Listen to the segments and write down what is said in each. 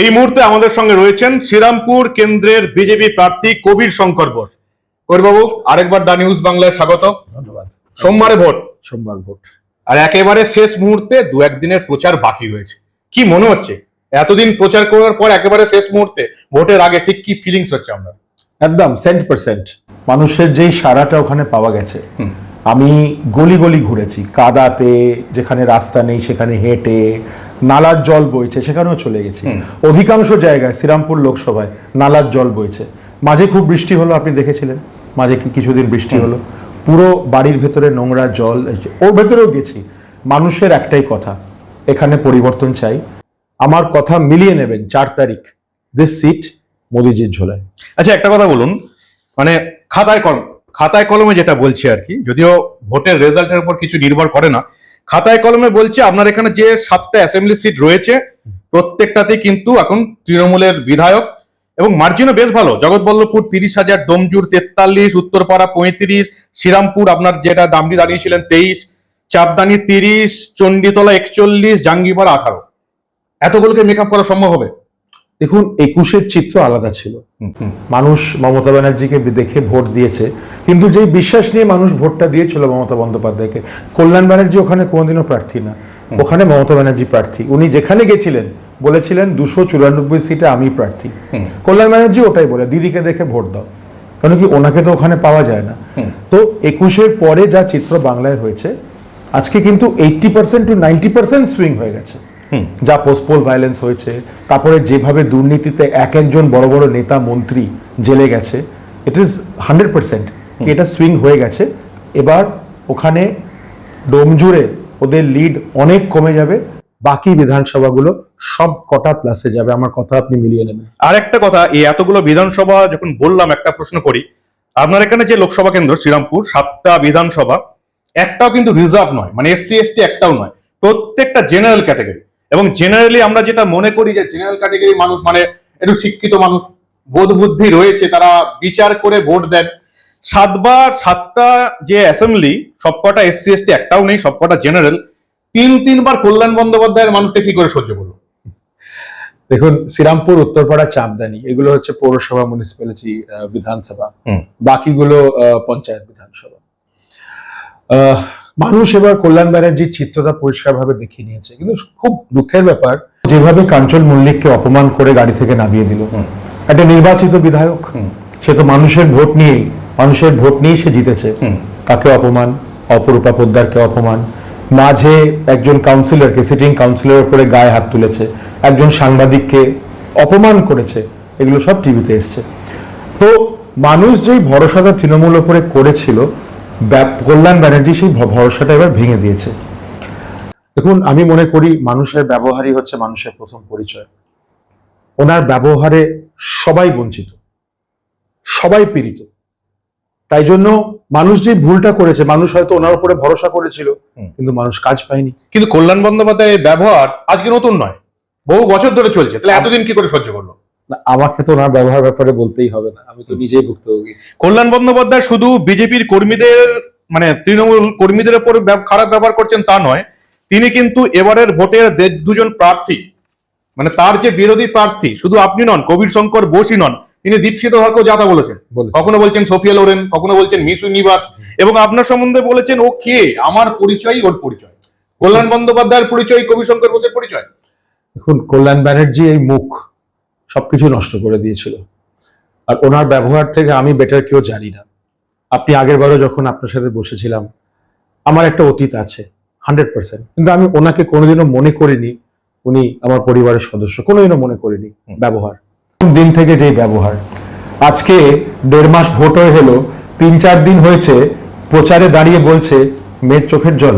এই মুহূর্তে আমাদের সঙ্গে রয়েছেন শ্রীরামপুর কেন্দ্রের বিজেপি প্রার্থী কবির শঙ্কর বোস। কবিরবাবু আরেকবার দা নিউজ বাংলায় স্বাগত। ধন্যবাদ। সোমবারে ভোট। সোমবার ভোট। আর একেবারে শেষ মুহূর্তে দু একদিনের প্রচার বাকি রয়েছে। কি মনে হচ্ছে? এতদিন প্রচার করার পর একেবারে শেষ মুহূর্তে ভোটের আগে ঠিক কি ফিলিংস হচ্ছে আপনার? একদম সেন্ট পার্সেন্ট মানুষের যেই সারাটা ওখানে পাওয়া গেছে আমি গলি গলি ঘুরেছি। কাদাতে যেখানে রাস্তা নেই সেখানে হেঁটে নালার জল বইছে সেখানেও চলে গেছি। অধিকাংশ জায়গায় শ্রীরামপুর লোকসভায় নালার জল বইছে। মাঝে খুব বৃষ্টি হলো আপনি দেখেছিলেন? মাঝে কিছুদিন বৃষ্টি হলো। পুরো বাড়ির ভেতরে নোংরা জল ওর ভেতরেও গেছি। মানুষের একটাই কথা এখানে পরিবর্তন চাই। আমার কথা মিলিয়ে নেবেন চার তারিখ দিস সিট মোদিজির ঝোলায়। আচ্ছা একটা কথা বলুন মানে খাতায় কলম খাতায় কলমে যেটা বলছি আর কি যদিও ভোটের রেজাল্টের উপর কিছু নির্ভর করে না খাতায় কলমে বলছে, আপনার এখানে যে সাতটা অ্যাসেম্বলি সিট রয়েছে, প্রত্যেকটাতে কিন্তু এখন তৃণমূলের বিধায়ক এবং মার্জিনও বেশ ভালো। জগৎবল্লভপুর তিরিশ হাজার, ডোমজুর তেতাল্লিশ, উত্তরপাড়া পঁয়ত্রিশ, শ্রীরামপুর আপনার যেটা দামটি দাঁড়িয়েছিলেন তেইশ, চাপদানি তিরিশ, চণ্ডীতলা একচল্লিশ, জাঙ্গিপাড়া আঠারো। এতগুলোকে মেকআপ করা সম্ভব হবে? দেখুন একুশের চিত্র আলাদা ছিল। মানুষ মমতা ব্যানার্জিকে দেখে ভোট দিয়েছে কিন্তু যেই বিশ্বাস নিয়ে মানুষ ভোটটা দিয়েছিল মমতা বন্দ্যোপাধ্যায়কে কল্যাণ ব্যানার্জি ওখানে কোনোদিনও প্রার্থী না। ওখানে মমতা ব্যানার্জি প্রার্থী। উনি যেখানে গেছিলেন বলেছিলেন দুশো চুরানব্বই সিটে আমি প্রার্থী। কল্যাণ ব্যানার্জি ওটাই বলে দিদিকে দেখে ভোট দাও। কারণ কি ওনাকে তো ওখানে পাওয়া যায় না। তো একুশের পরে যা চিত্র বাংলায় হয়েছে আজকে কিন্তু eighty percent to ninety percent swing হয়ে গেছে। যা পোস্টপোল ভায়োলেন্স হয়েছে তারপরে যেভাবে দুর্নীতিতে এক একজন বড় বড় নেতা মন্ত্রী জেলে গেছে ইট ইজ হান্ড্রেড পার্সেন্ট এটা সুইং হয়ে গেছে। এবার ওখানে ডোমজুড়ে ওদের লিড অনেক কমে যাবে। বাকি বিধানসভাগুলো সব কটা প্লাসে যাবে। আমার কথা আপনি মিলিয়ে নেবেন। আর একটা কথা এই এতগুলো বিধানসভা যখন বললাম একটা প্রশ্ন করি। আপনার এখানে যে লোকসভা কেন্দ্র শ্রীরামপুর সাতটা বিধানসভা একটাও কিন্তু রিজার্ভ নয়। মানে এসসি এসটি একটাও নয়। প্রত্যেকটা জেনারেল ক্যাটাগরি এবং জেনারেলি আমরা যেটা মনে করি যে জেনারেল ক্যাটাগরি মানুষ মানে একটু শিক্ষিত মানুষ বোধ বুদ্ধি রয়েছে তারা বিচার করে ভোট দেন। সাতবার সাতটা যে অ্যাসেম্বলি সবকটা এসসি এসটি একটাও নেই সবকটা জেনারেল তিন তিনবার কল্যাণ বন্দ্যোপাধ্যায়ের মানুষকে কি করে সহ্য করব? দেখুন শ্রীরামপুর উত্তরপাড়া চাঁদদানি এগুলো হচ্ছে পৌরসভা মিউনিসিপ্যালিটি বিধানসভা। বাকিগুলো পঞ্চায়েত বিধানসভা। আহ, মানুষ এবার কল্যাণ ব্যানার্জির চিত্রটা পরিষ্কারভাবে দেখিয়ে নিয়েছে। কিন্তু খুব দুঃখের ব্যাপার যেভাবে কাঞ্চন মল্লিককে অপমান করে গাড়ি থেকে নামিয়ে দিল। একটা নির্বাচিত বিধায়ক সে তো মানুষের ভোট নিয়েই মানুষের ভোট নিয়েই সে জিতেছে। তাকে অপমান? অপরূপা পোদ্দারকে অপমান। মাঝে একজন কাউন্সিলরকে সিটিং কাউন্সিলর উপরে গায়ে হাত তুলেছে। একজন সাংবাদিককে অপমান করেছে। এগুলো সব টিভিতে এসছে। তো মানুষ যেই ভরসাটা তৃণমূল উপরে করেছিল কল্যাণ ব্যানার্জি সেই ভরসাটা এবার ভেঙে দিয়েছে। দেখুন আমি মনে করি মানুষের ব্যবহারই হচ্ছে মানুষের প্রথম পরিচয়। ওনার ব্যবহারে সবাই বঞ্চিত সবাই পীড়িত। তাই জন্য মানুষ যে ভুলটা করেছে মানুষ হয়তো ওনার উপরে ভরসা করেছিল হুম। কিন্তু মানুষ কাজ পায়নি। কিন্তু কল্যাণ বন্দ্যোপাধ্যায়ের ব্যবহার আজকে নতুন নয় বহু বছর ধরে চলছে। তাহলে এতদিন কি করে সহ্য করল? আমাকে তো ওনার ব্যবহার ব্যাপারে বলতেই হবে না। আমি তো নিজেই ভুক্তভোগী। কল্যাণ বন্দ্যোপাধ্যায় শুধু বিজেপির কর্মীদের মানে তৃণমূল কর্মীদের উপর খারাপ ব্যবহার করছেন তা নয় তিনি কিন্তু এবারের ভোটের দুজন প্রার্থী মানে তার যে বিরোধী প্রার্থী শুধু আপনি নন কবির শঙ্কর বোসই নন তিনি দীপশিত হকেও যাতা বলেছেন। কখনো বলছেন সোফিয়া লোরেন কখনো বলছেন মিস ইউনিভার্স এবং আপনার সম্বন্ধে বলেছেন ও কে? আমার পরিচয় ওর পরিচয়। কল্যাণ বন্দ্যোপাধ্যায়ের পরিচয় কবির শঙ্কর বোসের পরিচয়? দেখুন কল্যাণ ব্যানার্জি এই মুখ। সবকিছু নষ্ট করে দিয়েছিল। আর ওনার ব্যবহার থেকে আমি বেটার কেউ জানি না। আপনি আগের বারও যখন আপনার সাথে বসেছিলাম আমার একটা অতীত আছে হান্ড্রেড পার্সেন্ট কিন্তু আমি ওনাকে কোনোদিনও মনে করিনি উনি আমার পরিবারের সদস্য কোনোদিনও মনে করিনি ব্যবহার। দিন থেকে যেই ব্যবহার আজকে দেড় মাস ভোট হয়ে হলো তিন চার দিন হয়েছে প্রচারে দাঁড়িয়ে বলছে মেয়ের চোখের জল।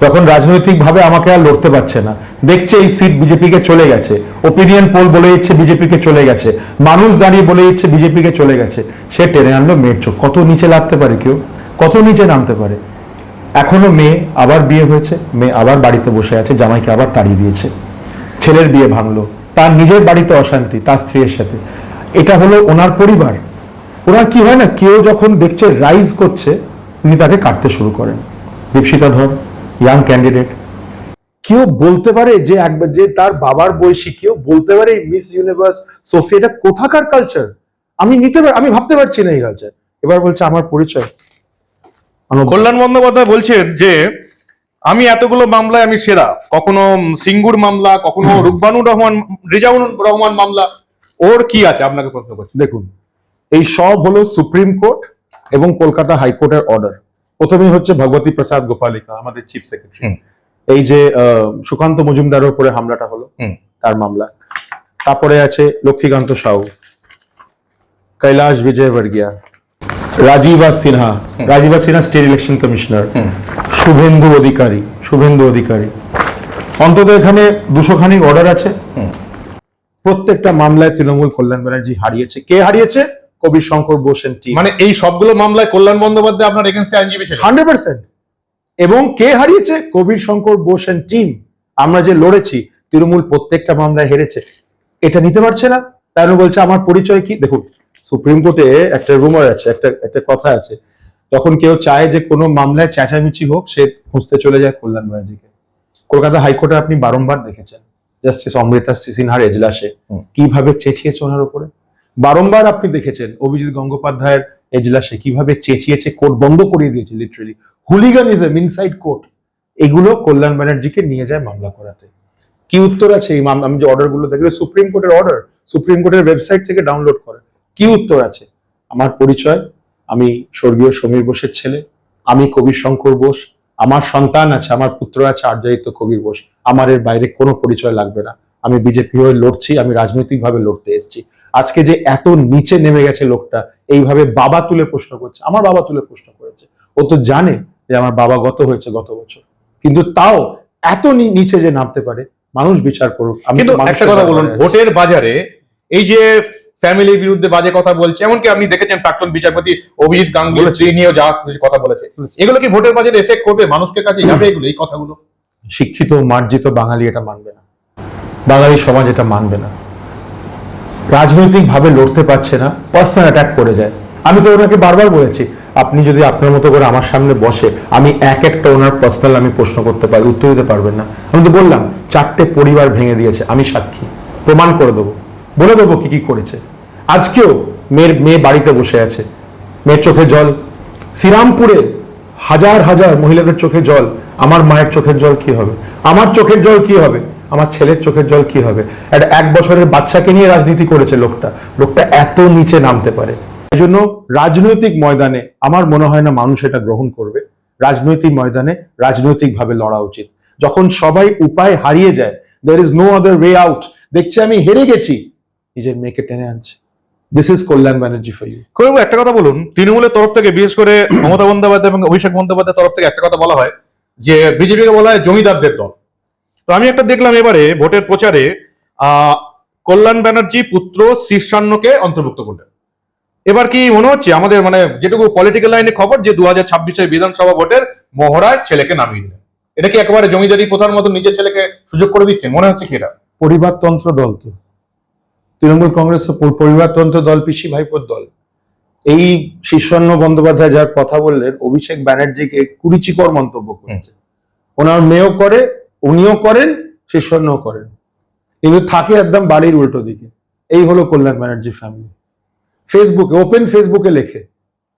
তখন রাজনৈতিকভাবে আমাকে আর লড়তে পারছে না। দেখছে এই সিট বিজেপিকে চলে গেছে। ওপিনিয়ন পোল বলে দিচ্ছে বিজেপিকে চলে গেছে। মানুষ দাঁড়িয়ে বলে দিচ্ছে বিজেপিকে চলে গেছে। সে টেনে আনলো মেয়ের চোখ। কত নিচে লাগতে পারে কেউ? কত নিচে নামতে পারে? এখনও মেয়ে আবার বিয়ে হয়েছে। মেয়ে আবার বাড়িতে বসে আছে। জামাইকে আবার তাড়িয়ে দিয়েছে। ছেলের বিয়ে ভাঙলো। তার নিজের বাড়িতে অশান্তি, তার স্ত্রীর সাথে। এটা হলো ওনার পরিবার। ওনার কি হয় না, কেউ যখন দেখছে রাইজ করছে, উনি তাকে কাটতে শুরু করেন। দীপশিতা ধর। ইয়াং ক্যান্ডিডেট কেউ বলতে পারে যে একবার যে তার বাবার বয়সী কেউ বলতে পারে মিস ইউনিভার্স সোফি এটা কোথাকার কালচার আমি নিতে পার আমি ভাবতে পারছি না এই কালচার এবার বলছে আমার পরিচয়। কল্যাণ বন্দ্যোপাধ্যায় বলছেন যে আমি এতগুলো মামলায় আমি সেরা। কখনো সিঙ্গুর মামলা কখনো রুকবানুর রহমান রিজাউন রহমান মামলা। ওর কি আছে? আপনাকে প্রশ্ন করছি। দেখুন এই সব হলো সুপ্রিম কোর্ট এবং কলকাতা হাইকোর্টের অর্ডার প্রথমেই হচ্ছে ভগবতী প্রসাদ গোপালিকা আমাদের চিফ সেক্রেটারি এই যে সুকান্ত মজুমদারের উপরে হামলাটা হলো তার মামলা। তারপরে আছে লক্ষ্মীকান্ত সাউ কৈলাস বিজয় বর্গিয়া Rajiva Sinha. Rajiva Sinha state election commissioner Suvendu Adhikari Suvendu Adhikari. অন্তত এখানে দুশো খানিক অর্ডার আছে প্রত্যেকটা মামলায় তৃণমূল কল্যাণ ব্যানার্জি হারিয়েছে। কে হারিয়েছে? কবি শঙ্কর বোসেন টিম মানে এই সবগুলো মামলায় কল্যাণ বন্দ্যোপাধ্যায় আপনার এগেনস্টে আইনজীবী ছিলেন? Hundred percent. এবং কে হারিয়েছে? কবির শঙ্কর বোসেন টিম আমরা যে লড়েছি তৃণমূল প্রত্যেকটা মামলায় হেরেছে। এটা নিতে পারছে না। তাই বলছে আমার পরিচয় কি? দেখুন সুপ্রিম কোর্টে একটা রুমার আছে একটা একটা কথা আছে। যখন কেউ চায় যে কোনো মামলায় চেঁচামেচি হোক সে খুঁজতে চলে যায় কল্যাণ ব্যানার্জিকে। কলকাতা হাইকোর্টে আপনি বারংবার দেখেছেন জাস্টিস অমৃতা সিনহার এজলাসে। কীভাবে চেঁচিয়েছে ওনার উপরে? বারংবার আপনি দেখেছেন অভিজিৎ গঙ্গোপাধ্যায়ের এজলাসে কীভাবে চেঁচিয়েছে কোর্ট বন্ধ করিয়ে দিয়েছে লিটারেলি হুলিগানিজম ইনসাইড কোর্ট এগুলো কল্যাণ ব্যানার্জিকে নিয়ে যায় মামলা করাতে। কি উত্তর আছে এই মামলা আমি যে অর্ডারগুলো দেখলে সুপ্রিম কোর্টের অর্ডার সুপ্রিম কোর্টের ওয়েবসাইট থেকে ডাউনলোড করে। কি উত্তর আছে? আমার পরিচয়, আমি স্বর্গীয় সমীর বোসের ছেলে, আমি কবি শঙ্কর বোস, আমার সন্তান আছে, আমার পুত্র আছে আর্যায়িত কবির বোস। আমার এর বাইরে কোনো পরিচয় লাগবে না। আমি বিজেপি হয়ে লড়ছি, আমি রাজনৈতিকভাবে লড়তে এসেছি। আজকে যে এত নিচে নেমে গেছে লোকটা এইভাবে বাবা তুলে প্রশ্ন করছে। আমার বাবা তুলে প্রশ্ন করেছে। ও তো জানে যে আমার বাবা গত হয়েছে গত বছর। কিন্তু তাও এত নিচে যে নামতে পারে মানুষ বিচার করুক। কিন্তু একটা কথা বলুন ভোটের বাজারে এই যে ফ্যামিলির বিরুদ্ধে বাজে কথা বলছে এমনকি আপনি দেখেছেন প্রাক্তন বিচারপতি অভিজিৎ গাঙ্গুলি। স্ত্রী নিয়েও যা কিছু কথা বলেছে। এগুলো কি ভোটের বাজারে এফেক্ট করবে? মানুষের কাছে যাবে এগুলো এই কথাগুলো? শিক্ষিত মার্জিত বাঙালি এটা মানবে না। বাঙালি সমাজ এটা মানবে না। রাজনৈতিকভাবে লড়তে পারছে না পার্সোনাল অ্যাটাক করে যায়। আমি তো ওনাকে বারবার বলেছি, আপনি যদি আপনার মতো করে আমার সামনে বসে, আমি এক একটা ওনার পার্সোনাল আমি প্রশ্ন করতে পারি, উত্তর দিতে পারবেন না। আমি তো বললাম, চারটে পরিবার ভেঙে দিয়েছে, আমি সাক্ষী। প্রমাণ করে দেবো। বলে দেবো কি কি করেছে। আজকেও মেয়ের, মেয়ে বাড়িতে বসে আছে। মেয়ের চোখে জল। শ্রীরামপুরে হাজার হাজার মহিলাদের চোখে জল। আমার মায়ের চোখের জল কি হবে? আমার চোখের জল কি হবে? আমার ছেলের চোখের জল কি হবে? একটা এক বছরের বাচ্চাকে নিয়ে রাজনীতি করেছে লোকটা। লোকটা এত নিচে নামতে পারে। এই জন্য রাজনৈতিক ময়দানে আমার মনে হয় না মানুষ এটা গ্রহণ করবে। রাজনৈতিক ময়দানে রাজনৈতিকভাবে লড়া উচিত। যখন সবাই উপায় হারিয়ে যায় there is no other way out দেখছি আমি হেরে গেছি। নিজের মেয়েকে টেনে আনছে। This is Kalyan Banerjee for you কবিবাবু একটা কথা বলুন। তৃণমূলের তরফ থেকে বিশেষ করে মমতা বন্দ্যোপাধ্যায় এবং অভিষেক বন্দ্যোপাধ্যায়ের তরফ থেকে একটা কথা বলা হয় যে বিজেপিকে বলা হয় জমিদারদের দল। তো আমি একটা দেখলাম এবারে ভোটের প্রচারে কল্যাণ ব্যানার্জি পুত্র শীর্ষান্নকে অন্তর্ভুক্ত করলেন। এবার কি মনে হচ্ছে আমাদের মানে যেটুকু পলিটিক্যাল লাইনে খবর যে দু হাজার ছাব্বিশের বিধানসভা ভোটের মহড়ায় ছেলেকে নামিয়ে দিলেন। এটা কি একেবারে জমিদারি প্রথার মতো নিজের ছেলেকে সুযোগ করে দিচ্ছেন মনে হচ্ছে কি এটা? পরিবারতন্ত্র দল তো। তৃণমূল কংগ্রেস পরিবারতন্ত্র দল পিসি ভাইপোর দল। এই শীর্ষন্ন বন্দ্যোপাধ্যায় যার কথা বললেন অভিষেক ব্যানার্জিকে কুরুচিকর মন্তব্য করেছে। ওনার মেয়েও করে উনিও করেন শীর্ষন্নও করেন। কিন্তু থাকে একদম বাড়ির উল্টো দিকে। এই হলো কল্যাণ ব্যানার্জি ফ্যামিলি ফেসবুকে ওপেন ফেসবুকে লেখে।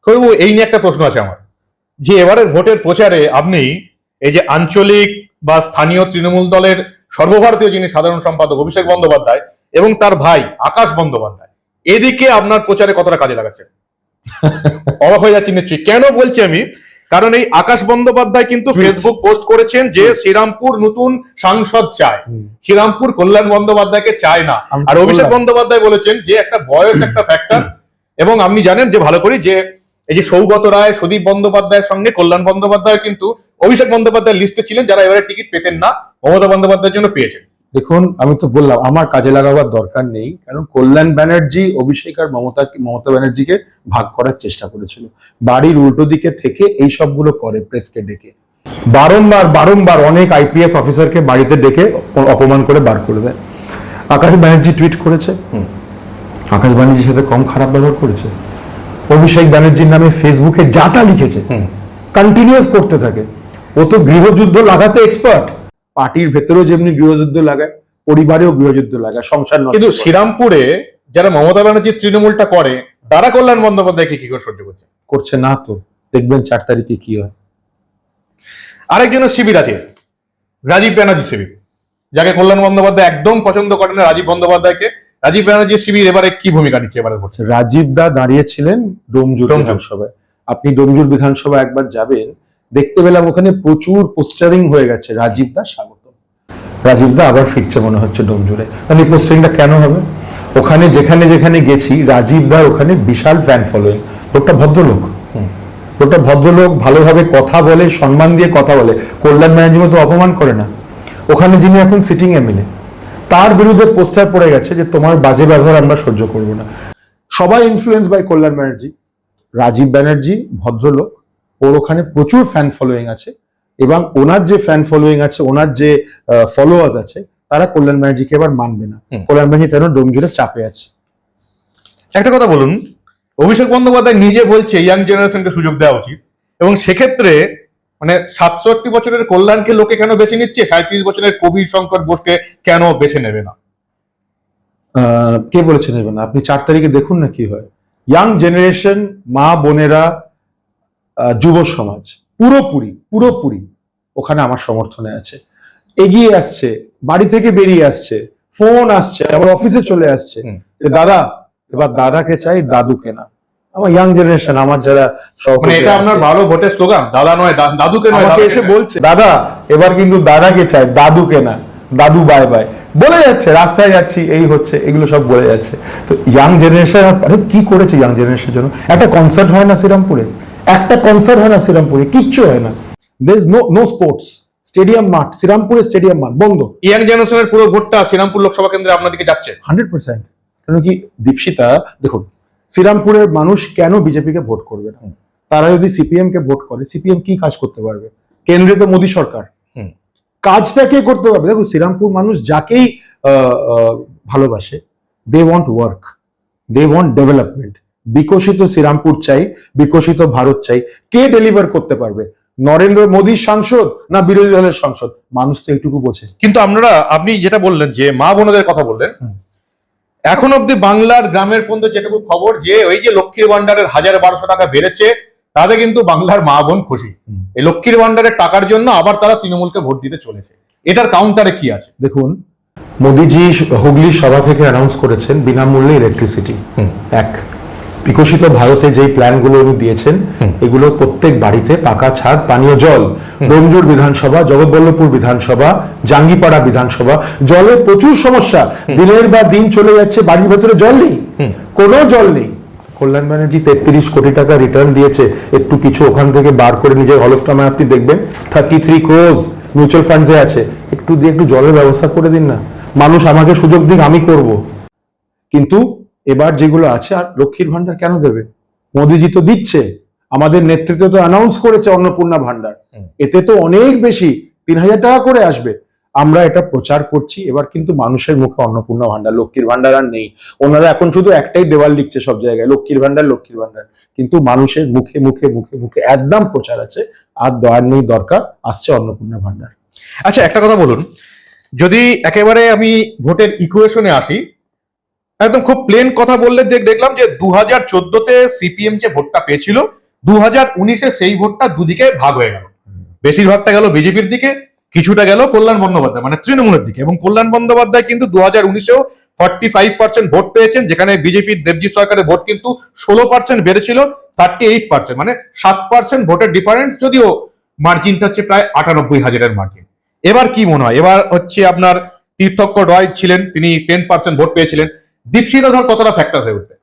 কবিবাবু এই নিয়ে একটা প্রশ্ন আছে আমার। যে এবারের ভোটের প্রচারে আপনি এই যে আঞ্চলিক বা স্থানীয় তৃণমূল দলের সর্বভারতীয় যিনি সাধারণ সম্পাদক অভিষেক বন্দ্যোপাধ্যায় এবং তার ভাই আকাশ বন্দ্যোপাধ্যায়, এদিকে আপনার প্রচারে কতটা কাজে লাগাচ্ছে? অবাক হয়ে যাচ্ছি নিশ্চয়ই। কেন বলছি আমি কারণ এই আকাশ বন্দ্যোপাধ্যায় কিন্তু ফেসবুক পোস্ট করেছেন যে শ্রীরামপুর নতুন সাংসদ চায়। শ্রীরামপুর কল্যাণ বন্দ্যোপাধ্যায়কে চায় না। আর অভিষেক বন্দ্যোপাধ্যায় বলেছেন যে একটা বয়স একটা ফ্যাক্টর এবং আপনি জানেন যে ভালো করি যে এই যে সৌগত রায় সুদীপ বন্দ্যোপাধ্যায়ের সঙ্গে কল্যাণ বন্দ্যোপাধ্যায় কিন্তু অভিষেক বন্দ্যোপাধ্যায়ের লিস্টে ছিলেন যারা এবারে টিকিট পেতেন না মমতা বন্দ্যোপাধ্যায়ের জন্য পেয়েছেন। দেখুন আমি তো বললাম আমার কাজে লাগাবার দরকার নেই কারণ কল্যাণ ব্যানার্জি অভিষেক আর মমতা মমতা ব্যানার্জিকে ভাগ করার চেষ্টা করেছিল। বাড়ির উল্টো দিকে থেকে এই সবগুলো করে প্রেসকে ডেকে। বারংবার বারংবার অনেক আইপিএস অফিসারকে বাড়িতে ডেকে অপমান করে বার করে দেয়। আকাশ ব্যানার্জি টুইট করেছে। আকাশ ব্যানার্জির সাথে কম খারাপ ব্যবহার করেছে। অভিষেক ব্যানার্জির নামে ফেসবুকে যা তা লিখেছে। কন্টিনিউয়াস করতে থাকে। ও তো গৃহযুদ্ধ লাগাতে এক্সপার্ট পার্টির ভেতরেও যেমনি গৃহযুদ্ধ লাগায় পরিবারেও গৃহযুদ্ধ লাগায় সংসার কিন্তু শ্রীরামপুরে যারা মমতা ব্যানার্জির তৃণমূলটা করে তারা কল্যাণ বন্দ্যোপাধ্যায়কে কি করে সহ্য করছে? করছে না তো। দেখবেন চার তারিখে কি হয়। আরেকজনের শিবির আছে রাজীব ব্যানার্জি শিবির যাকে কল্যাণ বন্দ্যোপাধ্যায় একদম পছন্দ করেন না রাজীব বন্দ্যোপাধ্যায়কে। রাজীব ব্যানার্জি শিবির এবারে কি ভূমিকা নিচ্ছে এবারে করছে রাজীব দা দাঁড়িয়েছিলেন ডোমজুর। বিধানসভায়। আপনি ডোমজুর বিধানসভা একবার যাবেন দেখতে পেলাম ওখানে প্রচুর পোস্টারিং হয়ে গেছে। রাজীব দা স্বাগত রাজীব দা আবার ফিরছে মনে হচ্ছে ডোমজুরে মানে পোস্টারিংটা কেন হবে? ওখানে যেখানে যেখানে গেছি রাজীব দার ওখানে বিশাল ফ্যান ফলোয়িং লোকটা ভদ্রলোক। লোকটা ভদ্রলোক ভালোভাবে কথা বলে সম্মান দিয়ে কথা বলে। কল্যাণ ব্যানার্জি মতো অপমান করে না। ওখানে যিনি এখন সিটিং এমএলএ তার বিরুদ্ধে পোস্টার পড়ে গেছে যে তোমার বাজে ব্যবহার আমরা সহ্য করব না। সবাই ইনফ্লুয়েন্স বাই কল্যাণ ব্যানার্জি। রাজীব ব্যানার্জি ভদ্রলোক। ওর ওখানে প্রচুর ফ্যান ফলোয়িং আছে এবং ওনার যে ফ্যান ফলোয়িং আছে ওনার যে ফলোয়ার্স আছে তারা কল্যাণ ব্যানার্জিকে এবার মানবে না। কল্যাণ ব্যানার্জি তেন ডোমজুড়ে চাপে আছে। একটা কথা বলুন অভিষেক বন্দ্যোপাধ্যায় নিজে বলছে ইয়াং জেনারেশনকে সুযোগ দেওয়া উচিত এবং সেক্ষেত্রে মানে সাতষট্টি বছরের কল্যাণকে লোকে কেন বেছে নিচ্ছে? সাঁত্রিশ বছরের কবির শঙ্কর বোসকে কেন বেছে নেবে না? আহ, কে বলেছে নেবে না? আপনি চার তারিখে দেখুন না কি হয়। ইয়াং জেনারেশন মা বোনেরা যুব সমাজ পুরোপুরি পুরোপুরি ওখানে আমার সমর্থনে আছে। এগিয়ে আসছে বাড়ি থেকে বেরিয়ে আসছে ফোন আসছে আবার অফিসে চলে আসছে। যে দাদা এবার দাদাকে চাই দাদুকে না। আমার ইয়াং জেনারেশন আমার যারা মানে এটা আপনার ভালো ভোটের স্লোগান দাদা নয় দাদুকে নয় আমাকে এসে বলছে দাদা এবার কিন্তু দাদাকে চাই দাদুকে না। দাদু বাই বাই বলে যাচ্ছে রাস্তায় যাচ্ছি এই হচ্ছে এগুলো সব বলে যাচ্ছে। তো ইয়াং জেনারেশন কি করেছে ইয়াং জেনারেশনের জন্য একটা কনসার্ট হয় না শ্রীরামপুরে? একটা কনসার্ট হয় না শ্রীরামপুরে কিচ্ছু হয় না। There no no sports stadium মাঠ শ্রীরামপুরে স্টেডিয়াম মাঠ বন্ধ। ইয়াং জেনারেশনের পুরো ভোটটা শ্রীরামপুর লোকসভা কেন্দ্রে আপনার দিকে যাচ্ছে। Hundred percent. কেন কি দীপশিতা দেখুন শ্রীরামপুরের মানুষ কেন বিজেপিকে ভোট করবে না? তারা যদি সিপিএম কে ভোট করে সিপিএম কি কাজ করতে পারবে? কেন্দ্রে তো মোদী সরকার। কাজটা কে করতে পারবে? দেখো শ্রীরামপুর মানুষ যাকেই ভালোবাসে they want work they want development বিকশিত শ্রীরামপুর চাই বিকশিত ভারত চাই কে ডেলিভার করতে পারবে? নরেন্দ্র মোদীর সাংসদ না বিরোধী দলের সাংসদ? মানুষ তো এইটুকু বোঝে। কিন্তু আপনারা আপনি যেটা বললেন যে মা বোনদের কথা বললেন এখন অব্দি বাংলার গ্রামের পর্যন্ত যেটুকু খবর যে ওই যে লক্ষ্মীর ভান্ডারের হাজার বারোশো টাকা বেড়েছে তাতে কিন্তু বাংলার মা বোন খুশি। এই লক্ষ্মীর ভান্ডারের টাকার জন্য আবার তারা তৃণমূলকে ভোট দিতে চলেছে। এটার কাউন্টারে কি আছে? দেখুন মোদিজি হুগলি সভা থেকে অ্যানাউন্স করেছেন বিনামূল্যে ইলেকট্রিসিটি এক। বিকশিত ভারতে যেই প্ল্যানগুলো উনি দিয়েছেন এগুলো প্রত্যেক বাড়িতে পাকা ছাদ পানীয় জল ডোমজুর বিধানসভা জগৎবল্লভপুর বিধানসভা জাঙ্গিপাড়া বিধানসভা জলে প্রচুর সমস্যা। দিনের বা দিন চলে যাচ্ছে বাড়ির ভেতরে জল নেই। কোনো জল নেই। কল্যাণ ব্যানার্জি তেত্রিশ কোটি টাকা রিটার্ন দিয়েছে। একটু কিছু ওখান থেকে বার করে নিজের হলফনামায় আপনি দেখবেন। থার্টি থ্রি ক্রোজ মিউচুয়াল ফান্ডসে আছে। একটু দিয়ে একটু জলের ব্যবস্থা করে দিন না। মানুষ আমাকে সুযোগ দিক আমি করব। কিন্তু এবার যেগুলো আছে আর লক্ষ্মীর ভান্ডার কেন দেবে? মোদিজি তো দিচ্ছে। আমাদের নেতৃত্ব তো অ্যানাউন্স করেছে অন্নপূর্ণা ভান্ডার এতে তো অনেক বেশি তিন হাজার টাকা করে আসবে। আমরা এটা প্রচার করছি এবার কিন্তু মানুষের মুখে অন্নপূর্ণা ভান্ডার লক্ষ্মীর ভান্ডার আর নেই। ওনারা এখন শুধু একটাই দেওয়াল লিখছে সব জায়গায় লক্ষ্মীর ভান্ডার লক্ষ্মীর ভান্ডার কিন্তু মানুষের মুখে মুখে মুখে মুখে একদম প্রচার আছে আর দয়ার নেই দরকার আসছে অন্নপূর্ণা ভান্ডার আচ্ছা একটা কথা বলুন। যদি একেবারে আমি ভোটের ইকুয়েশনে আসি একদম খুব প্লেন কথা বললে দেখ- দেখলাম যে দু হাজার চোদ্দতে সিপিএম যে ভোটটা পেয়েছিল দু হাজার উনিশে সেই ভোটটা দুদিকে ভাগ হয়ে গেল। বেশিরভাগটা গেল বিজেপির দিকে কিছুটা গেল কল্যাণ বন্দ্যোপাধ্যায় মানে তৃণমূলের দিকে। এবং কল্যাণ বন্দ্যোপাধ্যায় কিন্তু দু হাজার উনিশেও ফর্টি ফাইভ পার্সেন্ট ভোট পেয়েছেন যেখানে বিজেপির দেবজিৎ সরকারের ভোট কিন্তু ষোলো পার্সেন্ট বেড়েছিল থার্টি এইট পার্সেন্ট মানে সাত পার্সেন্ট ভোটের ডিফারেন্স যদিও মার্জিনটা হচ্ছে প্রায় আটানব্বই হাজারের মার্জিন এবার কি মনে হয়? এবার হচ্ছে আপনার তীর্থক্কর রয় ছিলেন তিনি টেন পার্সেন্ট ভোট পেয়েছিলেন। দীপশিতা ধর কতটা ফ্যাক্টর হয়ে উঠতে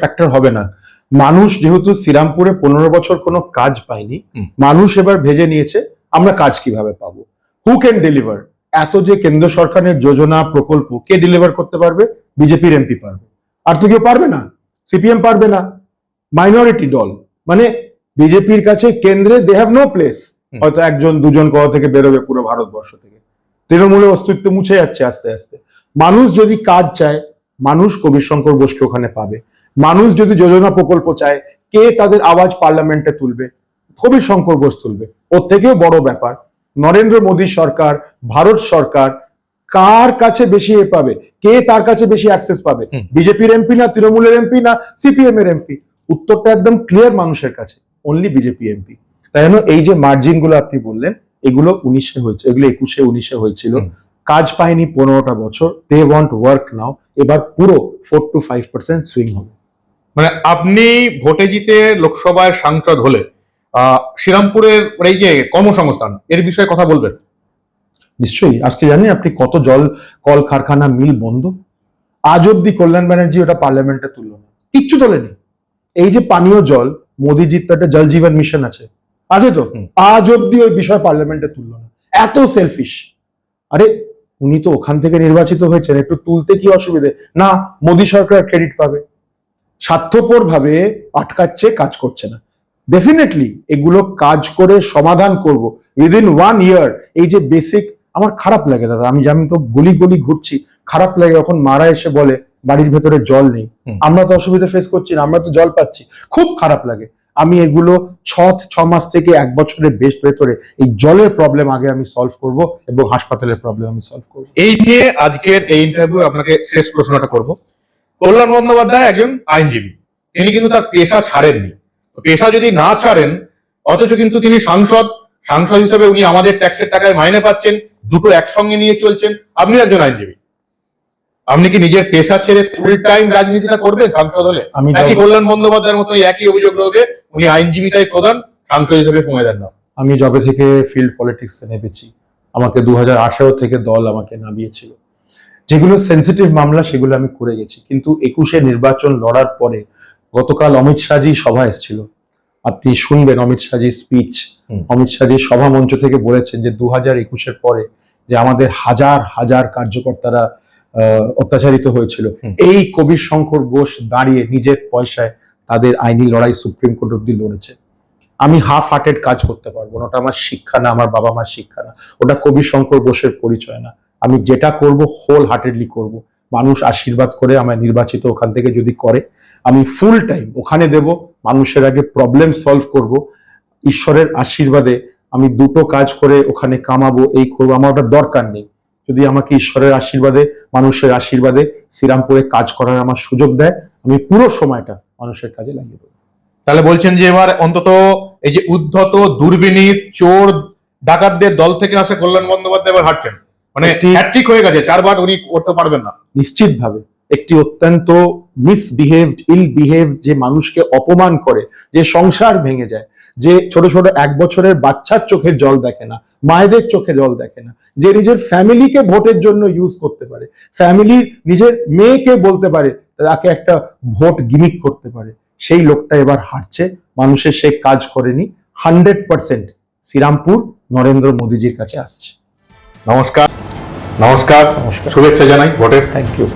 ফ্যাক্টর হবে না। মানুষ যেহেতু শ্রীরামপুরে পনেরো বছর কোনো কাজ পায়নি মানুষ এবার ভেজে নিয়েছে আমরা কাজ কীভাবে পাবো? হু ক্যান ডেলিভার এত যে কেন্দ্র সরকারের যোজনা প্রকল্প কে ডেলিভার করতে পারবে? বিজেপির এমপি পারবে। আর তো কেউ পারবে না। সিপিএম পারবে না। মাইনরিটি দল। মানে বিজেপির কাছে কেন্দ্রে দে হ্যাভ নো প্লেস হয়তো একজন দুজন কোথা থেকে বেরোবে পুরো ভারতবর্ষ থেকে। তৃণমূলের অস্তিত্ব মুছে যাচ্ছে আস্তে আস্তে। মানুষ যদি কাজ চায় মানুষ কবির শঙ্কর বোসকে ওখানে পাবে। মানুষ যদি যোজনা প্রকল্প চায় কে তাদের আওয়াজ পার্লামেন্টে তুলবে? কবির শঙ্কর বোস তুলবে। ওর থেকেও বড় ব্যাপার নরেন্দ্র মোদী সরকার ভারত সরকার কার কাছে বেশি এ পাবে? কে তার কাছে বেশি অ্যাক্সেস পাবে। বিজেপির এমপি না তৃণমূলের এমপি না সিপিএম এর এমপি? উত্তরটা একদম ক্লিয়ার মানুষের কাছে। Only BJP MP. তাই জন্য এই যে মার্জিনগুলো আপনি বললেন এগুলো উনিশে হয়েছে এগুলো একুশে উনিশে হয়েছিল। কাজ পায়নি পনেরোটা বছর দে ওয়ান্ট ওয়ার্ক নাও এবার পুরো four to five percent swing হবে। মানে আপনি ভোটে জিতে লোকসভায় সাংসদ হলে শ্রীরামপুরের এই যে কর্মসংস্থান এর বিষয়ে কথা বলবেন? নিশ্চয়ই আজকে জানেন আপনি কত জল কল কারখানা মিল বন্ধ? আজ অব্দি কল্যাণ ব্যানার্জি ওটা পার্লামেন্টে তুললো না। কিচ্ছু তোলেনি। এই যে পানীয় জল মোদিজির তো একটা জল জীবন মিশন আছে। আছে তো? আজ অব্দি ওই বিষয় পার্লামেন্টে তুললো না। এত সেলফিশ আরে উনি তো ওখান থেকে নির্বাচিত হয়েছেন একটু তুলতে কি অসুবিধে? না মোদী সরকার ক্রেডিট পাবে। স্বার্থপর ভাবে আটকাচ্ছে কাজ করছে না। ডেফিনেটলি এগুলো কাজ করে সমাধান করব। উইদিন ওয়ান ইয়ার এই যে বেসিক আমার খারাপ লাগে দাদা আমি যেমন তো গলি গলি ঘুরছি খারাপ লাগে যখন মারা এসে বলে বাড়ির ভেতরে জল নেই। আমরা তো অসুবিধা ফেস করছি না আমরা তো জল পাচ্ছি। খুব খারাপ লাগে। আমি এগুলো ছ ছ মাস থেকে এক বছরের বেস্ট ভেতরে এই জলের প্রবলেম আগে আমি সলভ করব এবং হাসপাতালের প্রবলেম আমি সলভ করব। এই নিয়ে আজকের এই ইন্টারভিউ আপনাকে শেষ প্রশ্নটা করব। কল্যাণ বন্দ্যোপাধ্যায় একজন আইনজীবী। তিনি কিন্তু তার পেশা ছাড়েননি। পেশা যদি না ছাড়েন, অথচ কিন্তু তিনি সাংসদ সাংসদ হিসেবে উনি আমাদের ট্যাক্সের টাকায় মাইনে পাচ্ছেন, দুটো একসঙ্গে নিয়ে চলছেন। আপনি একজন আইনজীবী। আপনি কি নিজের পেশা ছেড়ে ফুল টাইম রাজনীতিটা করবেন সাংসদ হলে? আমি নাকি কল্যাণ বন্দ্যোপাধ্যায়ের মতো একই অভিযোগ রয়েছে উনি আইনজীবীটাই প্রধান সাংসদ হিসেবে কমে দেন না? আমি যবে থেকে ফিল্ড পলিটিক্সে নেমেছি। আমাকে দু হাজার আঠারো থেকে দল আমাকে নামিয়েছিল। যেগুলো সেন্সিটিভ মামলা সেগুলো আমি করে গেছি। কিন্তু একুশে নির্বাচন লড়ার পরে গতকাল অমিত শাহজি সভা এসেছিল। আপনি শুনবেন অমিত শাহজি স্পিচ অমিত শাহজি সভা মঞ্চ থেকে বলেছেন যে দু হাজার একুশের পরে যে আমাদের হাজার হাজার কার্যকর্তারা অত্যাচারিত হয়েছিল। এই কবির শঙ্কর ঘোষ দাঁড়িয়ে নিজের পয়সায় তাদের আইনি লড়াই সুপ্রিম কোর্ট অব্দি লড়েছে। আমি হাফ হার্টেড কাজ করতে পারব না ওটা আমার শিক্ষা না আমার বাবা মার শিক্ষা না। ওটা কবি শঙ্কর ঘোষের পরিচয় না। আমি যেটা করব হোল হার্টেডলি করব। মানুষ আশীর্বাদ করে আমায় নির্বাচিত ওখান থেকে যদি করে আমি ফুল টাইম ওখানে দেব মানুষের আগে প্রবলেম সলভ করব ঈশ্বরের আশীর্বাদে আমি দুটো কাজ করে ওখানে কামাবো এই করব আমার ওটা দরকার নেই। যদি আমাকে ঈশ্বরের আশীর্বাদে মানুষের আশীর্বাদে শ্রীরামপুরে কাজ করার আমার সুযোগ দেয় আমি পুরো সময়টা মানুষের কাজে লাগিয়ে দেবো। তাহলে বলছেন যে এবার অন্তত এই যে উদ্ধত দুর্বিনীত চোর ডাকাতদের দল থেকে আসে কল্যাণ বন্দ্যোপাধ্যায় এবার হাঁটছেন। মানে হ্যাট্রিক হয়ে গেছে চারবার উনি করতে পারবেন না। নিশ্চিতভাবে একটি অত্যন্ত মিসবিহেভড ইল যে মানুষকে অপমান করে যে সংসার ভেঙে যায় যে ছোট ছোট এক বছরের বাচ্চার চোখে জল দেখে না মায়েদের চোখে জল দেখে না যে নিজের ফ্যামিলিকে ভোটের জন্য ইউজ করতে পারে ফ্যামিলির নিজের মেয়েকে বলতে পারে তাকে একটা ভোট গিমিক করতে পারে সেই লোকটা এবার হারছে মানুষের সে কাজ করেনি হান্ড্রেড পার্সেন্ট শ্রীরামপুর নরেন্দ্র মোদীজির কাছে আসছে। নমস্কার নমস্কার নমস্কার। শুভেচ্ছা জানাই ভোটের থ্যাংক ইউ